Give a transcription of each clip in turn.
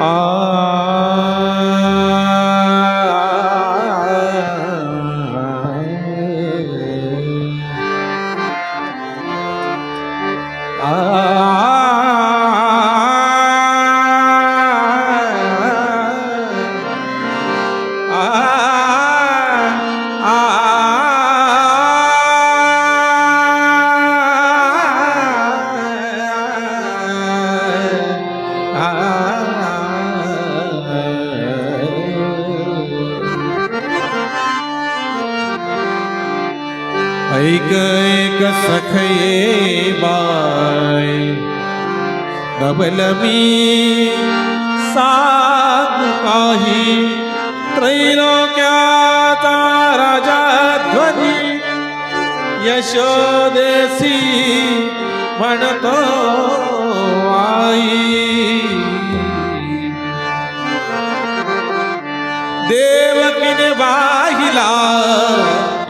Ah. सखये बाय। डबल मी साध काही त्रैलोक्याचा राजा ध्वनी यशोदेसी म्हणतो आई। देवकीने वाहिला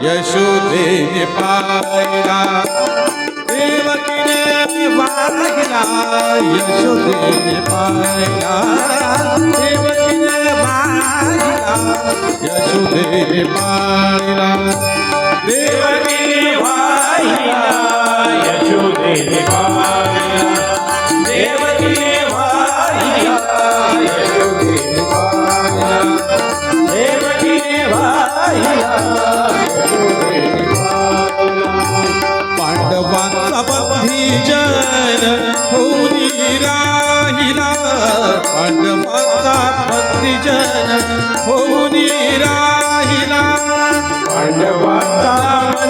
यशोदेने पाहिला. देवकीने वाहिला यशोदेने पाहिला. देवकीने वाहिला यशोदेने पाहिला. देवकीने वाहिला यशोदेने पाहिला. देवकीने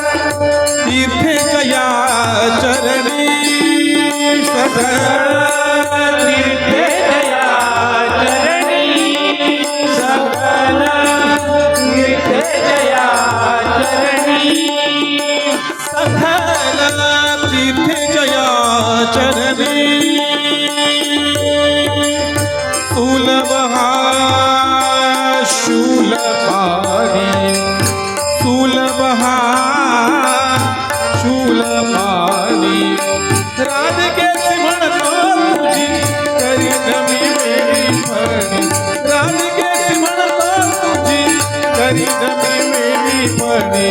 सकल तीर्थे चरणी सकल तीर्थे जया चरणी सकल चरणी सुलभ हा शूल पाणी. राधिकेची म्हणतो तुझी करी नवी वेळी फणी. राधिकेची म्हणतो तुझी करी नवी वेळी फणी.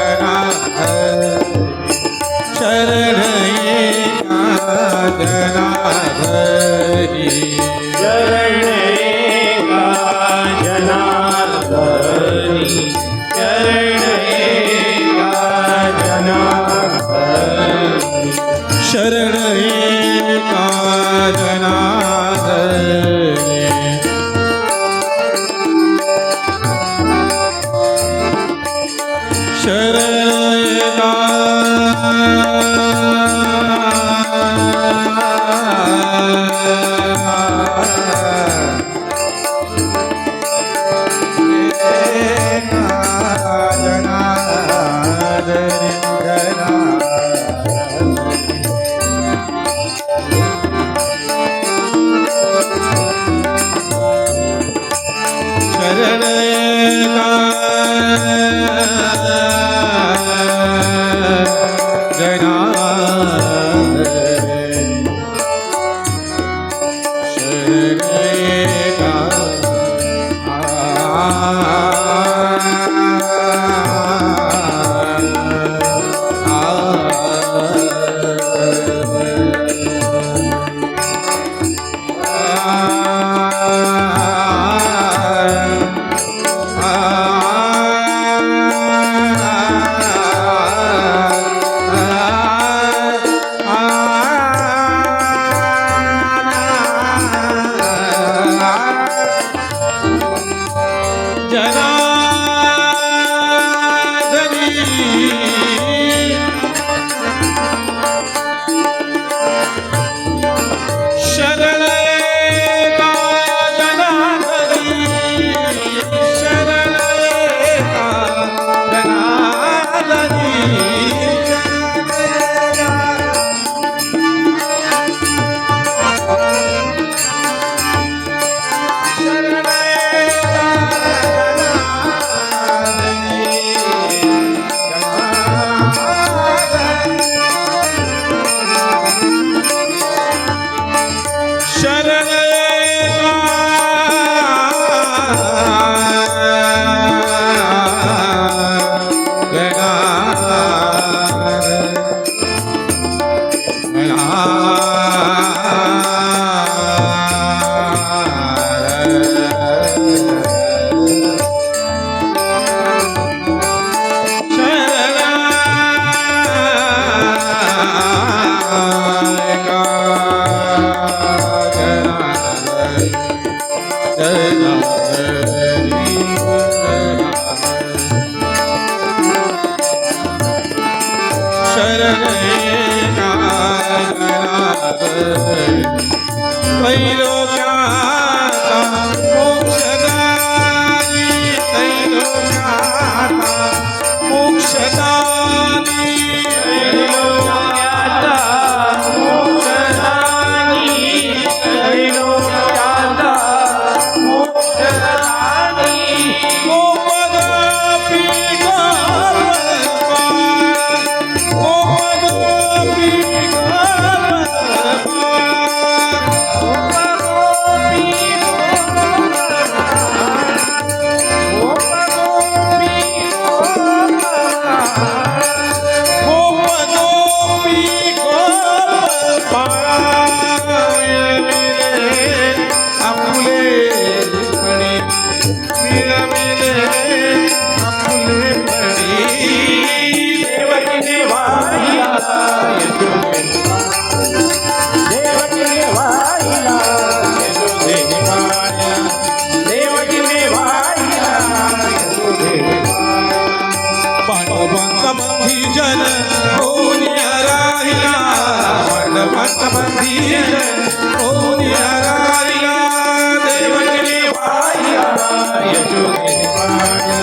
शरण जन ओन हराया मन मत मंदिर ओन हराया देवन ने पाया यजुने पाया